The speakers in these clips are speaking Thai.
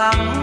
lắng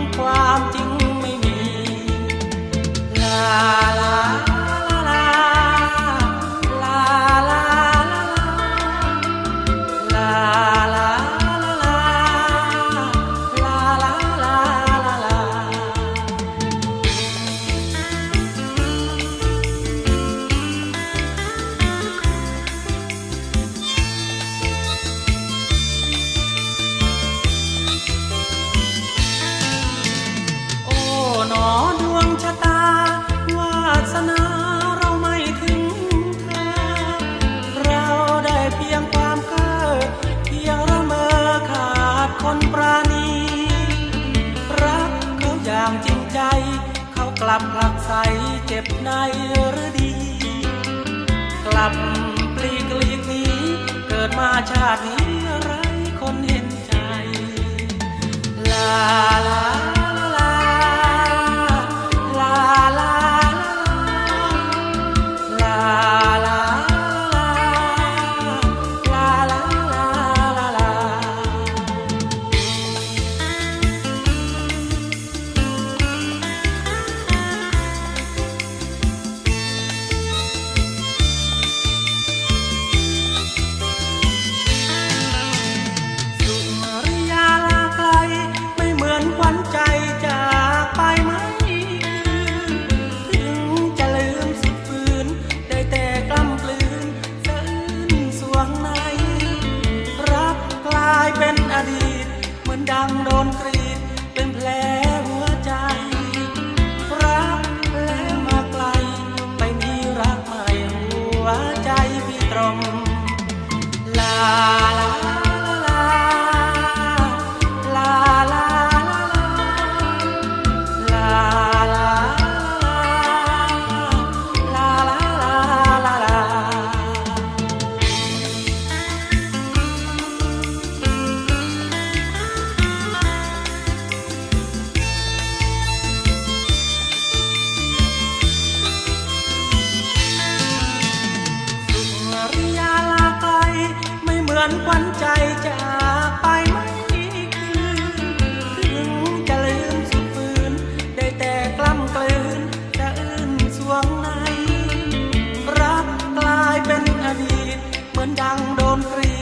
เขากลับผลักใสเจ็บในหรือดี กลับปลีกลีกนี้เกิดมาชาตินี้ไรคนเห็นใจ ลาลา ดังโดนกรี อนขวัญใจจากไปไม่คืนถึงจะลืมสุดฝืน ได้แต่กล้ำกลืนจะอื่นสวงใน รักกลายเป็นอดีต เหมือนดังโดนกรี